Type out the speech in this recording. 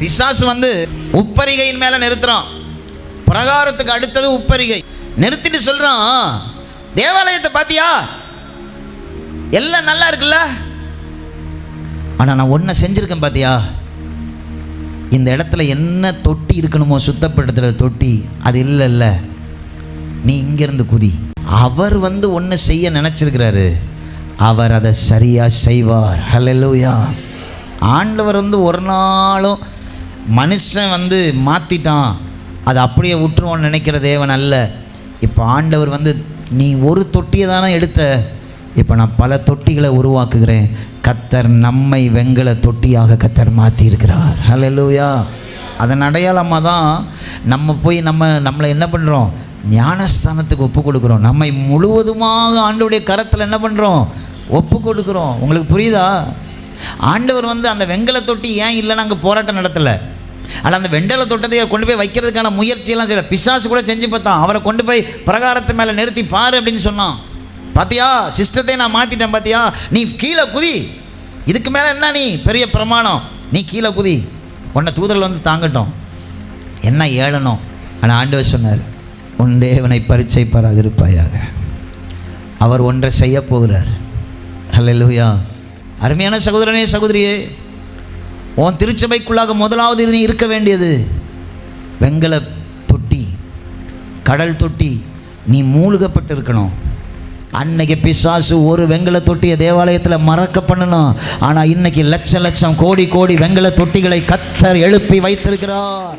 பிசாசு வந்து உப்பரிகையின் மேலே நிறுத்துறான். பிரகாரத்துக்கு அடுத்தது உப்பரிகை. நிறுத்திட்டு சொல்கிறான் தேவாலயத்தை பார்த்தியா எல்லாம் நல்லா இருக்குல்ல? ஆனால் நான் ஒன்றை செஞ்சுருக்கேன் பார்த்தியா இந்த இடத்துல என்ன தொட்டி இருக்கணுமோ சுத்தப்படுத்துகிற தொட்டி அது இல்லை இல்லை நீ இங்கேருந்து குதி. அவர் வந்து ஒன்று செய்ய நினச்சிருக்கிறாரு. அவர் அதை சரியாக செய்வார். ஹலலூயா ஆண்டவர் வந்து ஒரு நாளும் மனுஷன் வந்து மாற்றிட்டான் அதை அப்படியே விட்டுருவோன்னு நினைக்கிற தேவன் அல்ல. இப்போ ஆண்டவர் வந்து நீ ஒரு தொட்டியை தானே எடுத்த? இப்போ நான் பல தொட்டிகளை உருவாக்குகிறேன். கத்தர் நம்மை வெங்கல தொட்டியாக கத்தர் மாற்றியிருக்கிறார் ஹalleluya அதன் அடையாளமாக தான் நம்ம போய் நம்ம நம்மளை என்ன பண்ணுறோம் ஞானஸ்தானத்துக்கு ஒப்பு கொடுக்குறோம். நம்மை முழுவதுமாக ஆண்டவுடைய கரத்தில் என்ன பண்ணுறோம் ஒப்பு கொடுக்குறோம். உங்களுக்கு புரியுதா? ஆண்டவர் வந்து அந்த வெங்கல தொட்டி ஏன் இல்லைன்னு அங்கே போராட்டம் நடத்தலை. ஆனால் அந்த வெண்டலை தொட்டத்தை கொண்டு போய் வைக்கிறதுக்கான முயற்சியெல்லாம் செய்யல. பிசாசு கூட செஞ்சு பார்த்தான். அவரை கொண்டு போய் பிரகாரத்து மேலே நிறுத்தி பாரு அப்படின்னு சொன்னான். பாத்தியா? சிஸ்டத்தை நான் மாற்றிட்டேன் பாத்தியா? நீ கீழே குதி. இதுக்கு மேலே என்ன நீ? பெரிய பிரமாணம். நீ கீழே குதி. உன்னை தூதரில் வந்து தாங்கட்டும். என்ன ஏழனும் ஆனால் ஆண்டவர் சொன்னார் உன் தேவனை பரீட்சை பாராதிருப்பாயாக அவர் ஒன்றை செய்ய போகிறார். ஹalleluya. அருமையான சகோதரனே சகோதரியே. உன் திருச்சபைக்குள்ளாக முதலாவது நீ இருக்க வேண்டியது வெங்கல தொட்டி கடல் தொட்டி. நீ மூழ்கப்பட்டு இருக்கணும் அன்னைக்கு பிசாசு ஒரு வெங்கல தொட்டியை தேவாலயத்தில் மறக்க பண்ணணும். ஆனால் இன்னைக்கு லட்ச லட்சம் கோடி கோடி வெங்கல தொட்டிகளை கத்தர் எழுப்பி வைத்திருக்கிறார்.